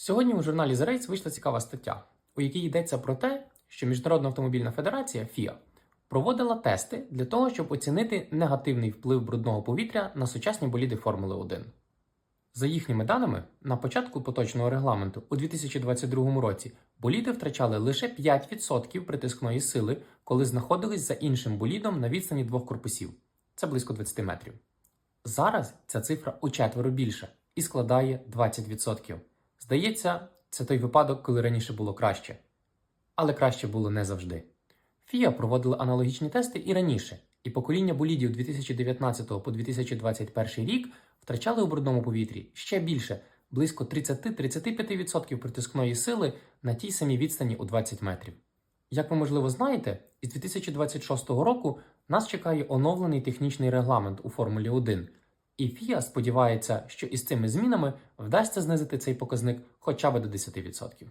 Сьогодні у журналі The Race вийшла цікава стаття, у якій йдеться про те, що Міжнародна автомобільна федерація FIA проводила тести для того, щоб оцінити негативний вплив брудного повітря на сучасні боліди Формули 1. За їхніми даними, на початку поточного регламенту у 2022 році боліди втрачали лише 5% притискної сили, коли знаходились за іншим болідом на відстані двох корпусів. Це близько 20 метрів. Зараз ця цифра у четверо більша і складає 20%. Здається, це той випадок, коли раніше було краще. Але краще було не завжди. FIA проводила аналогічні тести і раніше, і покоління болідів 2019 по 2021 рік втрачали у брудному повітрі ще більше близько 30-35% притискної сили на тій самій відстані у 20 метрів. Як ви можливо знаєте, із 2026 року нас чекає оновлений технічний регламент у Формулі 1, і ФІА сподівається, що із цими змінами вдасться знизити цей показник хоча б до 10%.